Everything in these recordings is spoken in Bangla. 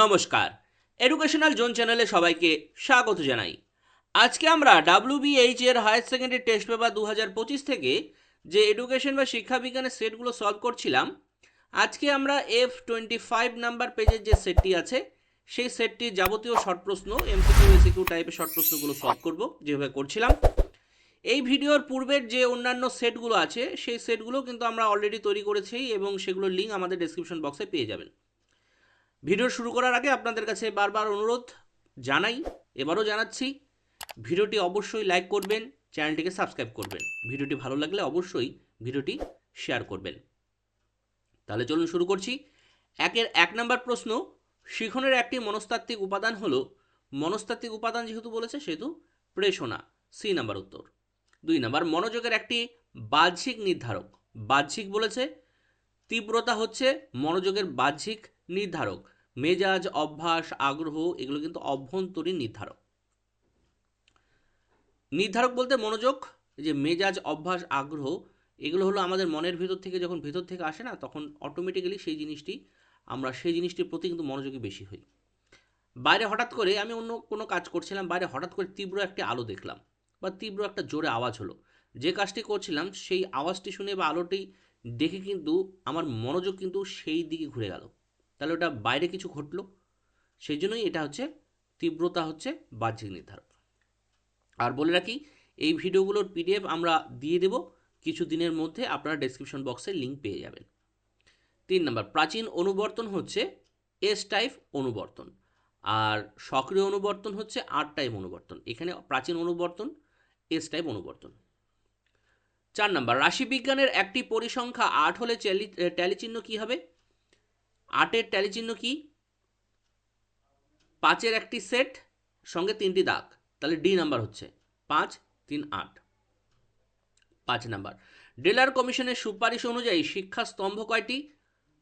নমস্কার। এডুকেশনাল জোন চ্যানেলে সবাইকে স্বাগত জানাই। আজকে আমরা ডাব্লিউবিএইচ এর হায়ার সেকেন্ডারি টেস্ট পেপার দু হাজার পঁচিশ থেকে যে এডুকেশন বা শিক্ষাবিজ্ঞানের সেটগুলো সলভ করছিলাম, আজকে আমরা এফ টোয়েন্টি ফাইভ নাম্বার পেজের যে সেটটি আছে, সেই সেটটির যাবতীয় শর্ট প্রশ্ন এমসিকিউ এসিকিউ টাইপের শর্ট প্রশ্নগুলো সলভ করব, যেভাবে করছিলাম। এই ভিডিওর পূর্বের যে অন্যান্য সেটগুলো আছে, সেই সেটগুলো কিন্তু আমরা অলরেডি তৈরি করেছি এবং সেগুলোর লিঙ্ক আমাদের ডেসক্রিপশন বক্সে পেয়ে যাবেন। ভিডিও শুরু করার আগে আপনাদের কাছে বারবার অনুরোধ জানাই, এবারও জানাচ্ছি, ভিডিওটি অবশ্যই লাইক করবেন, চ্যানেলটিকে সাবস্ক্রাইব করবেন। ভিডিওটি ভালো লাগলে অবশ্যই ভিডিওটি শেয়ার করবেন। তাহলে চলুন শুরু করছি। একের এক নম্বর প্রশ্ন, শিখনের একটি মনস্তাত্ত্বিক উপাদান হলো, মনস্তাত্ত্বিক উপাদান যেহেতু বলেছে, সেহেতু প্রেষণা। সি নাম্বার উত্তর। দুই নাম্বার, মনোযোগের একটি বাহ্যিক নির্ধারক। বাহ্যিক বলেছে, তীব্রতা হচ্ছে মনোযোগের বাহ্যিক নির্ধারক। মেজাজ, অভ্যাস, আগ্রহ, এগুলো কিন্তু অভ্যন্তরীণ নির্ধারক। নির্ধারক বলতে মনোযোগ যে মেজাজ, অভ্যাস, আগ্রহ, এগুলো হলো আমাদের মনের ভিতর থেকে যখন ভেতর থেকে আসে না, তখন অটোমেটিক্যালি সেই জিনিসটি, আমরা সেই জিনিসটির প্রতি কিন্তু মনোযোগী বেশি হই। বাইরে হঠাৎ করে আমি অন্য কোনো কাজ করছিলাম, বাইরে হঠাৎ করে তীব্র একটি আলো দেখলাম বা তীব্র একটা জোরে আওয়াজ হলো। যে কাজটি করছিলাম, সেই আওয়াজটি শুনে বা আলোটি দেখে কিন্তু আমার মনোযোগ কিন্তু সেই দিকে ঘুরে গেল। তাহলে ওটা বাইরে কিছু ঘটলো। সেই জন্যই এটা হচ্ছে, তীব্রতা হচ্ছে বাহ্যিক নির্ধারক। আর বলে রাখি, এই ভিডিওগুলোর পিডিএফ আমরা দিয়ে দেব, কিছু দিনের মধ্যে আপনারা ডেসক্রিপশন বক্সে লিঙ্ক পেয়ে যাবেন। তিন নম্বর, প্রাচীন অনুবর্তন হচ্ছে এস টাইপ অনুবর্তন, আর সক্রিয় অনুবর্তন হচ্ছে আর টাইপ অনুবর্তন। এখানে প্রাচীন অনুবর্তন এস টাইপ অনুবর্তন। চার নম্বর, রাশিবিজ্ঞানের একটি পরিসংখ্যা আট হলে ট্যালি চিহ্ন কী হবে? আটের ট্যালি চিহ্ন কি? পাঁচের একটি সেট সঙ্গে তিনটি দাগ। তাহলে ডি নাম্বার হচ্ছে পাঁচ, তিন, আট। পাঁচ নাম্বার ডেলার কমিশনের সুপারিশ অনুযায়ী শিক্ষা স্তম্ভ কয়টি?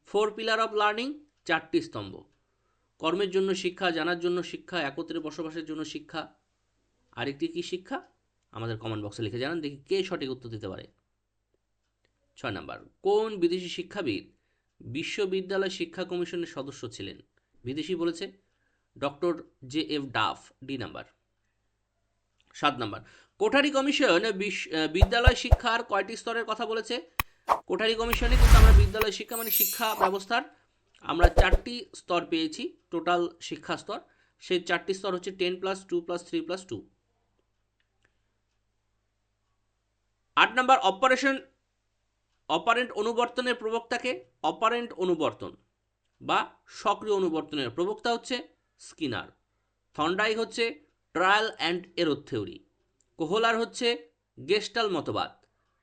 ফোর পিলার অফ লার্নিং চারটি স্তম্ভ। কর্মের জন্য শিক্ষা, জানার জন্য শিক্ষা, একত্রে বসবাসের জন্য শিক্ষা। আরেকটি কি শিক্ষা? আমাদের কমেন্ট বক্সে লিখে জানান, দেখি কে সঠিক উত্তর দিতে পারে। ছয় নাম্বার কোন বিদেশি শিক্ষাবিদ বিশ্ববিদ্যালয় শিক্ষা কমিশনের সদস্য ছিলেন। বিদেশি বলেছে doctor J F Duff, D number. সাত নাম্বার। কোঠারি কমিশন বিদ্যালয় শিক্ষার কয়টি স্তরের কথা বলেছে? কোঠারি কমিশনে কিন্তু আমরা বিদ্যালয় শিক্ষা মানে শিক্ষা ব্যবস্থার আমরা চারটি স্তর পেয়েছি, টোটাল শিক্ষা স্তর। সেই চারটি স্তর হচ্ছে ten plus, two plus, three plus, two. আট নাম্বার, অপারেশন অপারেন্ট অনুবর্তনের প্রবক্তাকে অপারেন্ট অনুবর্তন বা সক্রিয় অনুবর্তনের প্রবক্তা হচ্ছে স্কিনার। থন্ডাই হচ্ছে trial and error theory. Kohler হচ্ছে গেস্টাল মতবাদ।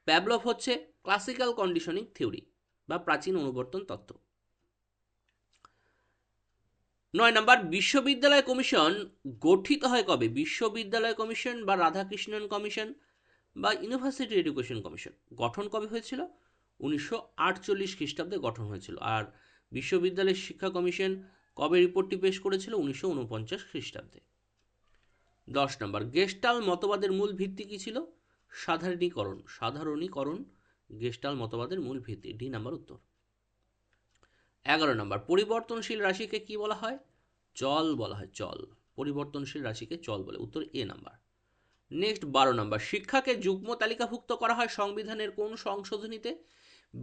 প্যাবলভ হচ্ছে ক্লাসিক্যাল কন্ডিশনিং থিওরি বা প্রাচীন অনুবর্তন তত্ত্ব। নয় নম্বর, বিশ্ববিদ্যালয় কমিশন গঠিত হয় কবে? বিশ্ববিদ্যালয় কমিশন বা রাধাকৃষ্ণন কমিশন বা ইউনিভার্সিটি এডুকেশন কমিশন গঠন কবে হয়েছিল? উনিশশো আটচল্লিশ খ্রিস্টাব্দে গঠন হয়েছিল আর বিশ্ববিদ্যালয় শিক্ষা কমিশন কবে রিপোর্টটি পেশ করেছিল উনিশশো উনপঞ্চাশ খ্রিস্টাব্দে? দশ নম্বর, গেস্টাল মতবাদের মূল ভিত্তি কী ছিল? সাধারণীকরণ সাধারণীকরণ, গেস্টাল মতবাদের মূল ভিত্তি। ডি নাম্বার উত্তর। এগারো নম্বর, পরিবর্তনশীল রাশিকে কি বলা হয়? চল বলা হয়, চল। পরিবর্তনশীল রাশিকে চল বলে। উত্তর এ নাম্বার। নেক্সট, বারো নম্বর, শিক্ষাকে যুগ্ম তালিকাভুক্ত করা হয় সংবিধানের কোন সংশোধনীতে?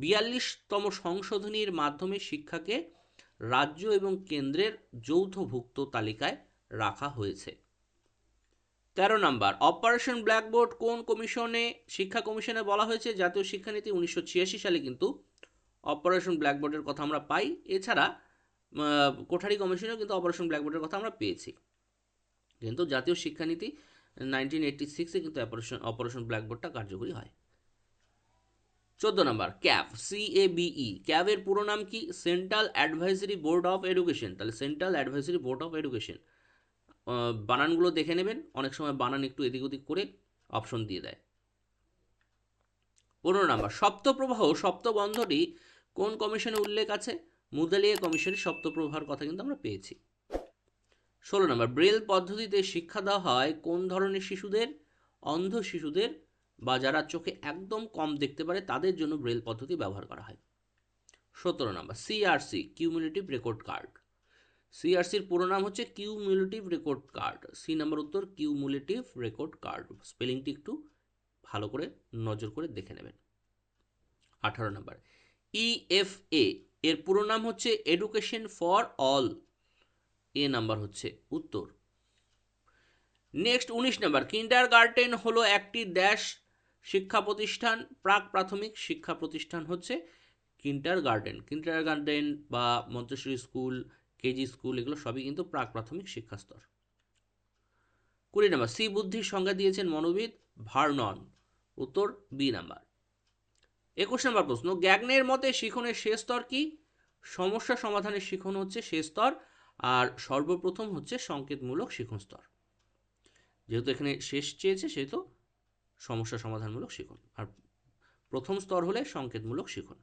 বিয়াল্লিশতম সংশোধনীর মাধ্যমে শিক্ষাকে রাজ্য এবং কেন্দ্রের যৌথভুক্ত তালিকায় রাখা হয়েছে। তেরো নাম্বার, অপারেশন ব্ল্যাকবোর্ড কোন কমিশনে, শিক্ষা কমিশনে বলা হয়েছে? জাতীয় শিক্ষানীতি উনিশশো ছিয়াশি সালে কিন্তু অপারেশন ব্ল্যাকবোর্ডের কথা আমরা পাই। এছাড়া কোঠারি কমিশনেও কিন্তু অপারেশন ব্ল্যাকবোর্ডের কথা আমরা পেয়েছি। কিন্তু জাতীয় শিক্ষানীতি নাইনটিন এইটটি সিক্সে কিন্তু অপারেশন অপারেশন ব্ল্যাকবোর্ডটা কার্যকরী হয়। চোদ্দ number CABE C A B E ক্যাবের পুরো নাম কি? Central advisory board of education তাহলে central advisory board of education বানানগুলো দেখে নেবেন। অনেক সময় বানান একটু এদিক ওদিক করে অপশন দিয়ে দেয়। পনেরো নম্বর, সপ্তপ্রবাহ সপ্তবন্ধটি কোন কমিশনে উল্লেখ আছে? মুদালিয়া কমিশনের সপ্তপ্রবাহের কথা কিন্তু আমরা পেয়েছি। ষোলো নম্বর, ব্রেল পদ্ধতিতে শিক্ষা দেওয়া হয় কোন ধরনের শিশুদের? অন্ধ শিশুদের বা যারা চোখে একদম কম দেখতে পারে, তাদের জন্য ব্রেল পদ্ধতি ব্যবহার করা হয়। সতেরো নম্বর সিআরসি কিউমুলেটিভ রেকর্ড কার্ড সিআরসির পুরো নাম হচ্ছে cumulative record card C number উত্তর কিউমুলেটিভ রেকর্ড কার্ড স্পেলিংটি একটু ভালো করে নজর করে দেখে নেবেন। আঠারো নম্বর ইএফএ এর পুরো নাম হচ্ছে education for all A number হচ্ছে উত্তর। নেক্সট উনিশ নাম্বার কিন্ডার গার্ডেন হলো একটি ড্যাশ শিক্ষা প্রতিষ্ঠান, প্রাক প্রাথমিক শিক্ষা প্রতিষ্ঠান হচ্ছে কিন্টার গার্ডেন। কিন্টার গার্ডেন বা মন্তেশ্বরী স্কুল, কেজি স্কুল, এগুলো সবই কিন্তু প্রাক প্রাথমিক শিক্ষা স্তর। কুড়ি নাম্বার, সি বুদ্ধির সংজ্ঞা দিয়েছেন মনোবিদ ভার্নন। উত্তর বি নাম্বার। একুশ নম্বর প্রশ্ন, গ্যাগনের মতে শিখনের শেষ স্তর কি? সমস্যা সমাধানের শিখন হচ্ছে শেষ স্তর, আর সর্বপ্রথম হচ্ছে সংকেতমূলক শিখন স্তর। যেহেতু এখানে শেষ চেয়েছে, সেহেতু সমস্যা সমাধানমূলক শিখন। আর প্রথম স্তর হলে সংকেতমূলক শিখন।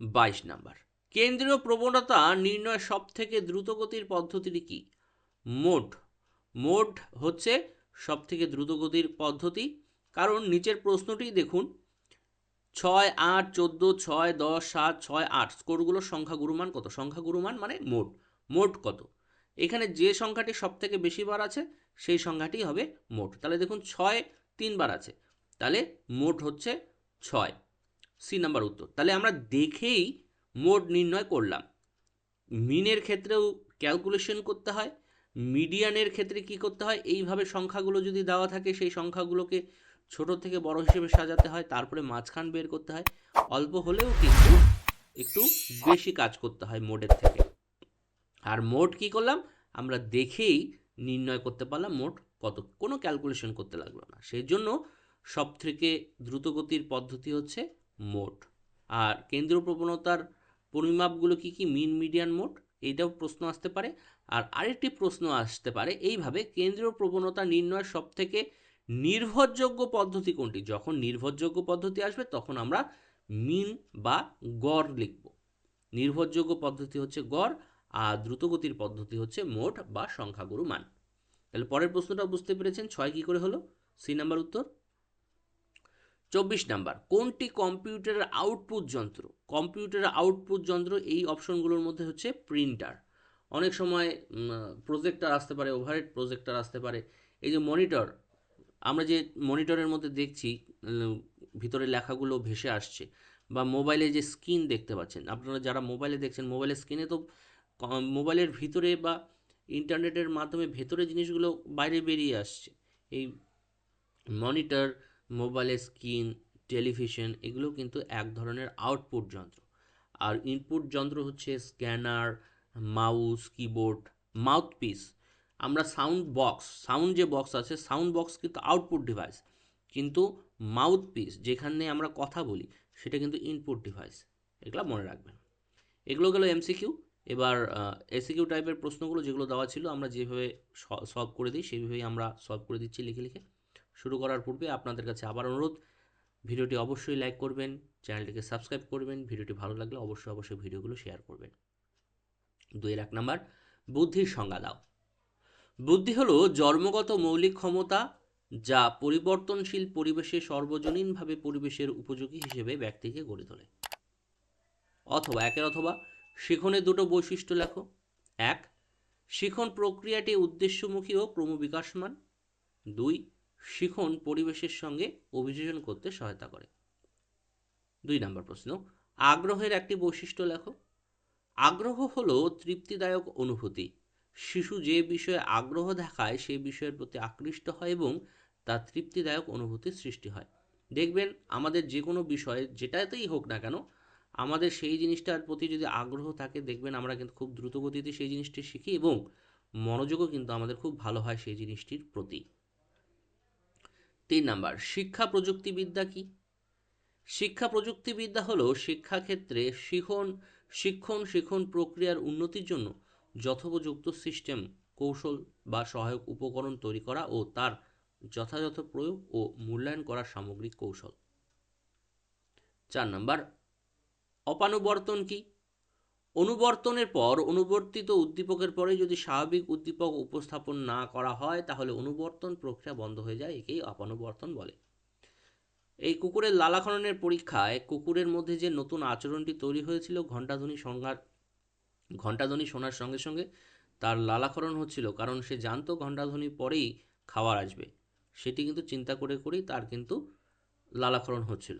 বাইশ নাম্বার। কেন্দ্রীয় প্রবণতা নির্ণয় সব থেকে দ্রুতগতির পদ্ধতিটি কি? মোড মোড হচ্ছে সব থেকে দ্রুতগতির পদ্ধতি। কারণ নিচের প্রশ্নটি দেখুন, ছয় আট চোদ্দ, ছয় দশ সাত, ছয় আট। স্কোরগুলোর সংখ্যা গুরুমান কত? সংখ্যা গুরুমান মানে মোট। মোট কত? এখানে যে সংখ্যাটি সব থেকে বেশি বার আছে সেই সংখ্যাটি হবে মোট। তাহলে দেখুন ছয় তিনবার আছে। তাহলে মোট হচ্ছে ছয়। সি নাম্বার উত্তর। তাহলে আমরা দেখেই মোট নির্ণয় করলাম। মিনের ক্ষেত্রেও ক্যালকুলেশন করতে হয় মিডিয়ানের ক্ষেত্রে কি করতে হয়, এইভাবে সংখ্যাগুলো যদি দেওয়া থাকে, সেই সংখ্যাগুলোকে ছোট থেকে বড় হিসেবে সাজাতে হয়, তারপরে মাঝখান বের করতে হয়। অল্প হলেও কিন্তু একটু বেশি কাজ করতে হয় মোডের থেকে। আর মোড কি করলাম? আমরা দেখেই নির্ণয় করতে পারলাম মোট কত, কোনো ক্যালকুলেশন করতে লাগল না। সেই জন্য সব থেকে দ্রুতগতির পদ্ধতি হচ্ছে মোট। আর কেন্দ্রীয় প্রবণতার পরিমাপগুলো কি কি? মিন, মিডিয়ান মোট, এইটাও প্রশ্ন আসতে পারে। আর আরেকটি প্রশ্ন আসতে পারে, এইভাবে কেন্দ্রীয় প্রবণতা নির্ণয়ের সব থেকে নির্ভরযোগ্য পদ্ধতি কোনটি? যখন নির্ভরযোগ্য পদ্ধতি আসবে, তখন আমরা মিন বা গড় লিখব। নির্ভরযোগ্য পদ্ধতি হচ্ছে গড় দ্রুতগতির পদ্ধতি হচ্ছে মোট বা সংখ্যাগুরু মান। তাহলে পরের প্রশ্নটা বুঝতে পেরেছেন, ছয় কি করে হলো? সি নাম্বার উত্তর? চব্বিশ নাম্বার, কোনটি কম্পিউটারের আউটপুট যন্ত্র? কম্পিউটারের আউটপুট যন্ত্র এই অপশনগুলোর মধ্যে হচ্ছে প্রিন্টার। অনেক সময় প্রজেক্টার আসতে পারে ওভারহেড প্রজেক্টার আসতে পারে। এই যে মনিটর, আমরা যে মনিটরের মধ্যে দেখছি ভিতরে লেখাগুলো ভেসে আসছে, বা মোবাইলে যে স্ক্রিন দেখতে পাচ্ছেন। আপনারা যারা মোবাইলে দেখছেন, মোবাইলের স্ক্রিনে তো মোবাইলের ভিতরে বা ইন্টারনেটের মাধ্যমে ভেতরে জিনিসগুলো বাইরে বেরিয়ে আসছে। এই মনিটর মোবাইলের স্ক্রিন, টেলিভিশন এগুলো কিন্তু এক ধরনের আউটপুট যন্ত্র। আর ইনপুট যন্ত্র হচ্ছে স্ক্যানার, মাউস, কিবোর্ড, মাউথপিস। আমরা সাউন্ড বক্স, সাউন্ড যে বক্স আছে, সাউন্ড বক্স কিন্তু আউটপুট ডিভাইস। কিন্তু মাউথপিস, যেখানে আমরা কথা বলি, সেটা কিন্তু ইনপুট ডিভাইস। এগুলো মনে রাখবেন। এগুলো গেলো এমসিকিউ। এবার এসিকিউ টাইপের প্রশ্নগুলো যেগুলো দেওয়া ছিল, আমরা যেভাবে সলভ করে দিই, সেইভাবেই আমরা সলভ করে দিচ্ছি লিখে লিখে। শুরু করার পূর্বে আপনাদের কাছে আবার অনুরোধ, ভিডিওটি অবশ্যই লাইক করবেন, চ্যানেলটিকে সাবস্ক্রাইব করবেন, ভিডিওটি ভালো লাগলে অবশ্যই অবশ্যই ভিডিওগুলো শেয়ার করবেন। দুইয়ের এক নাম্বার, বুদ্ধির সংজ্ঞা দাও। বুদ্ধি হলো জন্মগত মৌলিক ক্ষমতা যা পরিবর্তনশীল পরিবেশে সর্বজনীনভাবে পরিবেশের উপযোগী হিসেবে ব্যক্তিকে গড়ে তোলে। অথবা, একের অথবা শিখনের দুটো বৈশিষ্ট্য লেখো। এক, শিখন প্রক্রিয়াটি উদ্দেশ্যমুখী ও ক্রমবিকাশমান। দুই, শিখন পরিবেশের সঙ্গে অভিযোজন করতে সহায়তা করে। দুই নম্বর প্রশ্ন, আগ্রহের একটি বৈশিষ্ট্য লেখো। আগ্রহ হলো তৃপ্তিদায়ক অনুভূতি। শিশু যে বিষয়ে আগ্রহ দেখায় সেই বিষয়ের প্রতি আকৃষ্ট হয় এবং তার তৃপ্তিদায়ক অনুভূতির সৃষ্টি হয়। দেখবেন, আমাদের যে কোনো বিষয়ে, যেটাতেই হোক না কেন আমাদের সেই জিনিসটার প্রতি যদি আগ্রহ থাকে, দেখবেন আমরা কিন্তু খুব দ্রুত গতিতে সেই জিনিসটি শিখি এবং মনোযোগও কিন্তু আমাদের খুব ভালো হয় সেই জিনিসটির প্রতি। তিন নাম্বার, শিক্ষা প্রযুক্তিবিদ্যা কি? শিক্ষা প্রযুক্তিবিদ্যা হলো শিক্ষাক্ষেত্রে শিখন, শিক্ষণ, শিখন প্রক্রিয়ার উন্নতির জন্য যথোপযুক্ত সিস্টেম, কৌশল বা সহায়ক উপকরণ তৈরি করা ও তার যথাযথ প্রয়োগ ও মূল্যায়ন করার সামগ্রিক কৌশল। চার নাম্বার অপানুবর্তন কি? অনুবর্তনের পর অনুবর্তিত উদ্দীপকের পরে যদি স্বাভাবিক উদ্দীপক উপস্থাপন না করা হয়, তাহলে অনুবর্তন প্রক্রিয়া বন্ধ হয়ে যায়, একেই অপানুবর্তন বলে। এই কুকুরের লালাখননের পরীক্ষায় কুকুরের মধ্যে যে নতুন আচরণটি তৈরি হয়েছিল, ঘণ্টাধ্বনি সংজ্ঞার, ঘণ্টাধ্বনি শোনার সঙ্গে সঙ্গে তার লালাকরণ হচ্ছিল, কারণ সে জানতো ঘণ্টাধ্বনি পরেই খাবার আসবে। সেটি কিন্তু চিন্তা করে করেই তার কিন্তু লালাকরণ হচ্ছিল।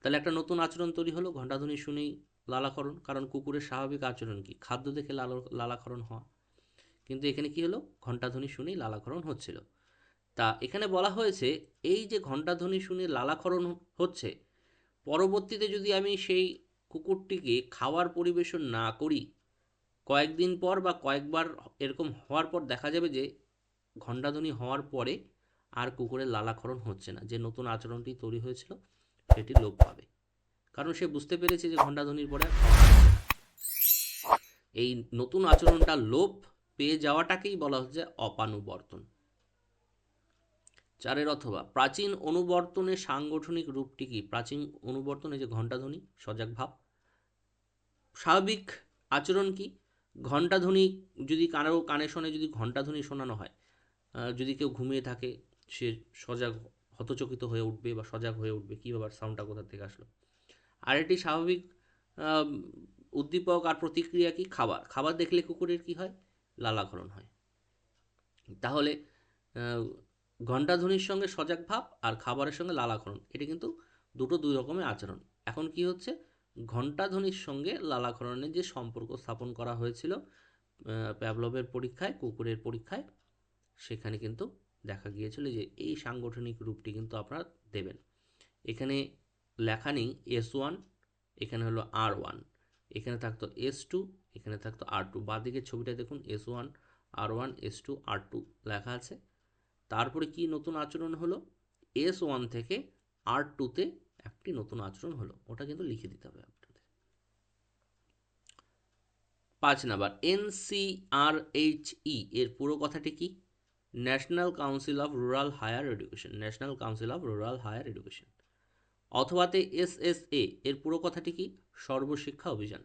তাহলে একটা নতুন আচরণ তৈরি হলো, ঘণ্টাধ্বনি শুনেই লালাকরণ কারণ কুকুরের স্বাভাবিক আচরণ কি? খাদ্য দেখে লাল লালাকরণ হওয়া। কিন্তু এখানে কি হলো? ঘণ্টাধ্বনি শুনেই লালাকরণ হচ্ছিল। তা এখানে বলা হয়েছে, এই যে ঘণ্টাধ্বনি শুনে লালাকরণ হচ্ছে, পরবর্তীতে যদি আমি সেই কুকুরটিকে খাওয়ার পরিবেশন না করি, কয়েকদিন পর বা কয়েকবার এরকম হওয়ার পর দেখা যাবে যে ঘণ্টাধ্বনি হওয়ার পরে আর কুকুরের লালাকরণ হচ্ছে না, যে নতুন আচরণটি তৈরি হয়েছিল। সেটি লোপ পাবে। কারণ সে বুঝতে পেরেছে যে ঘণ্টাধ্বনির পরে। এই নতুন আচরণটা লোপ পেয়ে যাওয়াটাকেই বলা হচ্ছে অপানুবর্তন। চারের অথবা, প্রাচীন অনুবর্তনের সাংগঠনিক রূপটি কি? প্রাচীন অনুবর্তনে যে ঘণ্টাধ্বনি, সজাগ ভাব। স্বাভাবিক আচরণ কি? ঘণ্টাধ্বনি যদি কারও কানে শোনে, যদি ঘণ্টাধ্বনি শোনানো হয় যদি কেউ ঘুমিয়ে থাকে, সে সজাগ হতচকিত হয়ে উঠবে বা সজাগ হয়ে উঠবে, কী ব্যাপার? সাউন্ডটা কোথা থেকে আসলো? আর একটি স্বাভাবিক উদ্দীপক আর প্রতিক্রিয়া কি? খাবার। খাবার দেখলে কুকুরের কি হয়? লালাকরণ হয়। তাহলে ঘণ্টাধ্বনির সঙ্গে সজাগ ভাব আর খাবারের সঙ্গে লালাকরণ এটি কিন্তু দুটো দুই রকমের আচরণ। এখন কি হচ্ছে? ঘণ্টাধ্বনির সঙ্গে লালাকরণের যে সম্পর্ক স্থাপন করা হয়েছিল প্যাভলভের পরীক্ষায়, কুকুরের পরীক্ষায়, সেখানে কিন্তু দেখা গিয়েছিল যে এই সাংগঠনিক রূপটি কিন্তু আপনারা দেবেন। এখানে লেখা নেই এস ওয়ান, এখানে হলো আর ওয়ান, এখানে থাকতো এস টু, এখানে থাকতো আর টু। বাঁদিকের ছবিটা দেখুন, S one, R one, S two, R two লেখা আছে। তারপরে কি নতুন আচরণ হলো? এস ওয়ান থেকে আর টুতে একটি নতুন আচরণ হলো। ওটা কিন্তু লিখে দিতে হবে আপনাদের। পাঁচ নাম্বার এনসিআরএইচই এর পুরো কথাটি কি? National council of rural higher education national council of rural higher education অথবাতে এ এর পুরো কথাটি কি? সর্বশিক্ষা অভিযান।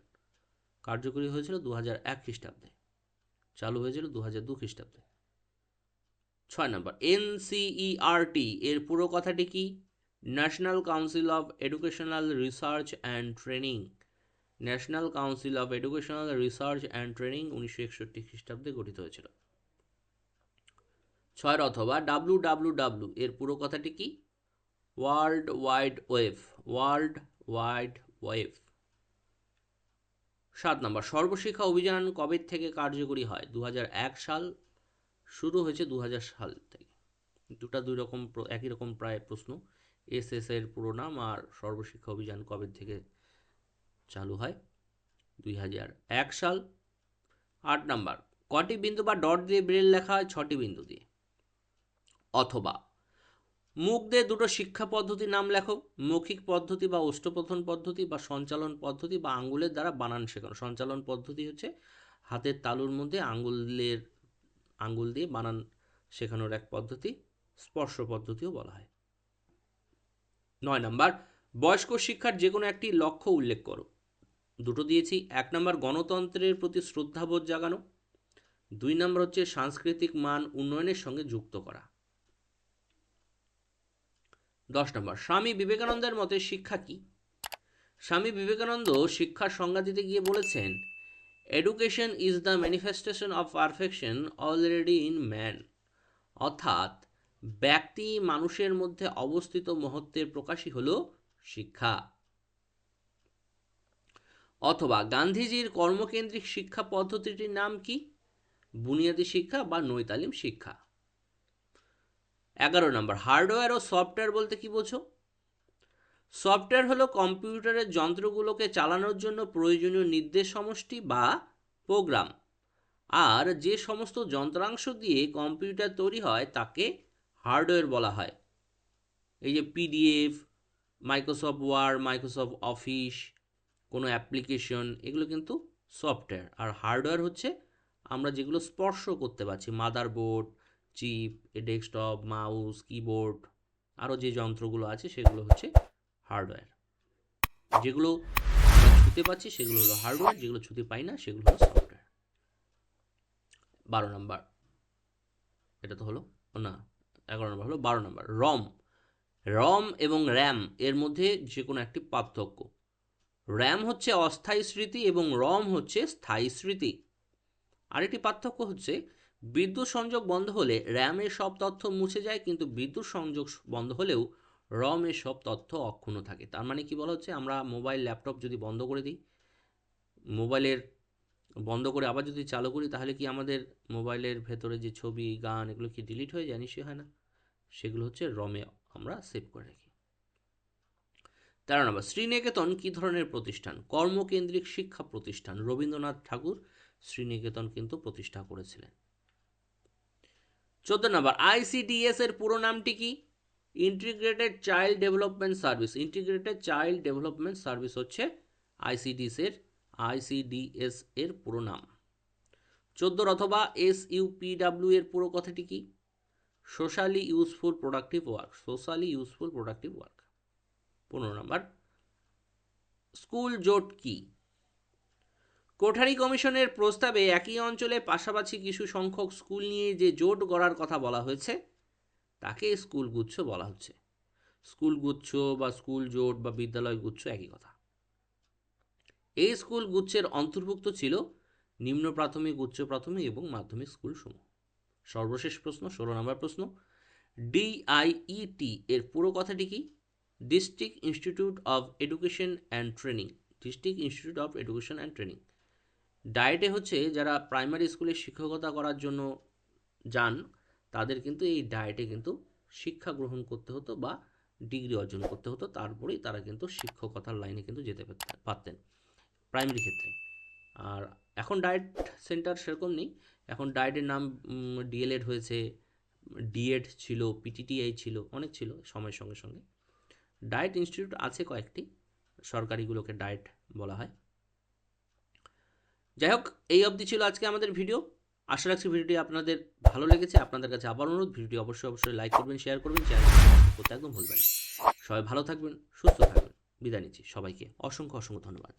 কার্যকরী হয়েছিল দু হাজার এক খ্রিস্টাব্দে। চালু হয়েছিল দু হাজার দু খ্রিস্টাব্দে। ছয় নম্বর এনসিইআরটি এর পুরো কথাটি কি? National council of educational research and training national council of educational research and training উনিশশো একষট্টি খ্রিস্টাব্দে গঠিত হয়েছিল। ছয়ের অথবা ডাব্লু ডাব্লু ডাব্লু এর পুরো কথাটি কি? World wide wave world wide wave সাত নম্বর, সর্বশিক্ষা অভিযান কবে থেকে কার্যকরী হয়? দু হাজার এক সাল, শুরু হয়েছে দু হাজার সাল থেকে। দুটা দুই রকম একই রকম প্রায় প্রশ্ন। এস এস এর পুরো নাম আর সর্বশিক্ষা অভিযান কবে থেকে চালু হয়? দুই সাল। আট নাম্বার, কটি বিন্দু বা ডট দিয়ে ব্রেল লেখা হয়? ছটি বিন্দু দিয়ে। অথবা। মুখ দিয়ে দুটো শিক্ষা পদ্ধতির নাম লেখো, মৌখিক পদ্ধতি বা অষ্টপথন পদ্ধতি বা সঞ্চালন পদ্ধতি বা আঙ্গুলের দ্বারা বানান শেখানো। সঞ্চালন পদ্ধতি হচ্ছে হাতের তালুর মধ্যে আঙ্গুলের, আঙ্গুল দিয়ে বানান শেখানোর এক পদ্ধতি, স্পর্শ পদ্ধতিও বলা হয়। নয় নাম্বার, বয়স্ক শিক্ষার যে কোনো একটি লক্ষ্য উল্লেখ করো। দুটো দিয়েছি, এক নম্বর গণতন্ত্রের প্রতি শ্রদ্ধাবোধ জাগানো, দুই নম্বর হচ্ছে সাংস্কৃতিক মান উন্নয়নের সঙ্গে যুক্ত করা। দশ নম্বর, স্বামী বিবেকানন্দের মতে শিক্ষা কি? স্বামী বিবেকানন্দ শিক্ষার সংজ্ঞা দিতে গিয়ে বলেছেন education is the manifestation of perfection already in man অর্থাৎ, ব্যক্তি মানুষের মধ্যে অবস্থিত মহত্বের প্রকাশই হল শিক্ষা। অথবা, গান্ধীজির কর্মকেন্দ্রিক শিক্ষা পদ্ধতিটির নাম কি? বুনিয়াদী শিক্ষা বা নৈতালিম শিক্ষা? এগারো নম্বর, হার্ডওয়্যার ও সফটওয়্যার বলতে কি বোঝো? সফটওয়্যার হলো কম্পিউটারের যন্ত্রগুলোকে চালানোর জন্য প্রয়োজনীয় নির্দেশ সমষ্টি বা প্রোগ্রাম। আর যে সমস্ত যন্ত্রাংশ দিয়ে কম্পিউটার তৈরি হয়, তাকে হার্ডওয়্যার বলা হয়। এই যে PDF, Microsoft Word, Microsoft Office, কোনো অ্যাপ্লিকেশন, এগুলো কিন্তু সফটওয়্যার। আর হার্ডওয়্যার হচ্ছে আমরা যেগুলো স্পর্শ করতে পারছি, motherboard chip desktop mouse keyboard আরও যে যন্ত্রগুলো আছে সেগুলো হচ্ছে হার্ডওয়্যার যেগুলো ছুতে পাচ্ছি সেগুলো হলো হার্ডওয়্যার যেগুলো ছুতে পাই না সেগুলো হলো সফটওয়্যার বারো নম্বর। এটা তো হলো, না, এগারো নম্বর হলো বারো নম্বর। রম রম এবং র্যাম এর মধ্যে যে কোনো একটি পার্থক্য। র্যাম হচ্ছে অস্থায়ী স্মৃতি এবং রম হচ্ছে স্থায়ী স্মৃতি। আরেকটি পার্থক্য হচ্ছে বিদ্যুৎ সংযোগ বন্ধ হলে র্যামের সব তথ্য মুছে যায়, কিন্তু বিদ্যুৎ সংযোগ বন্ধ হলেও রমের সব তথ্য অক্ষুণ্ণ থাকে। তার মানে কি বলা হচ্ছে? আমরা মোবাইল, ল্যাপটপ যদি বন্ধ করে দিই, মোবাইলের বন্ধ করে আবার যদি চালু করি, তাহলে কি আমাদের মোবাইলের ভেতরে যে ছবি, গান, এগুলো কি ডিলিট হয়ে যায়? নিশ্চয়ই হয় না। সেগুলো হচ্ছে রমে আমরা সেভ করে রাখি। তেরো নম্বর, শ্রীনিকেতন কী ধরনের প্রতিষ্ঠান? কর্মকেন্দ্রিক শিক্ষা প্রতিষ্ঠান। রবীন্দ্রনাথ ঠাকুর শ্রীনিকেতন কিন্তু প্রতিষ্ঠা করেছিলেন। চোদ্দ নম্বর আইসিডিএস এর পুরো নামটি কি? Integrated child development service integrated child development service হচ্ছে আইসিডিএস এর আইসিডিএস এর পুরো নাম। চোদ্দোর অথবা এস ইউপিডাব্লিউ এর পুরো কথাটি কি? Socially useful productive work socially useful productive work পনেরো নম্বর, স্কুল জোট কি? কোঠারি কমিশনের প্রস্তাবে একই অঞ্চলে পাশাপাশি কিছু সংখ্যক স্কুল নিয়ে যে জোট গড়ার কথা বলা হয়েছে, তাকে স্কুল গুচ্ছ বলা হচ্ছে। স্কুল গুচ্ছ বা স্কুল জোট বা বিদ্যালয় গুচ্ছ একই কথা। এই স্কুল গুচ্ছের অন্তর্ভুক্ত ছিল নিম্ন প্রাথমিক, উচ্চ প্রাথমিক এবং মাধ্যমিক স্কুল সমূহ সর্বশেষ প্রশ্ন, ষোলো নম্বর প্রশ্ন, ডিআইইটি এর পুরো কথাটি কি? District institute of education and training. District institute of education and training. ডায়েটে হচ্ছে যারা প্রাইমারি স্কুলে শিক্ষকতা করার জন্য যান, তাদের কিন্তু এই ডায়েটে কিন্তু শিক্ষা গ্রহণ করতে হতো বা ডিগ্রি অর্জন করতে হতো। তারপরেই তারা কিন্তু শিক্ষকতার লাইনে কিন্তু যেতে পারতেন প্রাইমারি ক্ষেত্রে। আর এখন ডায়েট সেন্টার সেরকম নেই। এখন ডায়েটের নাম ডিএলএড হয়েছে, ডিএড ছিল, পিটিটিআই ছিল, অনেক ছিল সময়ের সঙ্গে সঙ্গে। ডায়েট ইনস্টিটিউট আছে কয়েকটি, সরকারিগুলোকে ডায়েট বলা হয়। যাই হোক, এই অবধি ছিল আজকে আমাদের ভিডিও। আশা রাখছি ভিডিওটি আপনাদের ভালো লেগেছে। আপনাদের কাছে আবার অনুরোধ, ভিডিওটি অবশ্যই অবশ্যই লাইক করবেন শেয়ার করবেন চ্যানেল করতে একদম ভুলবেন। সবাই ভালো থাকবেন, সুস্থ থাকবেন। বিদায় নিচ্ছি। সবাইকে অসংখ্য অসংখ্য ধন্যবাদ।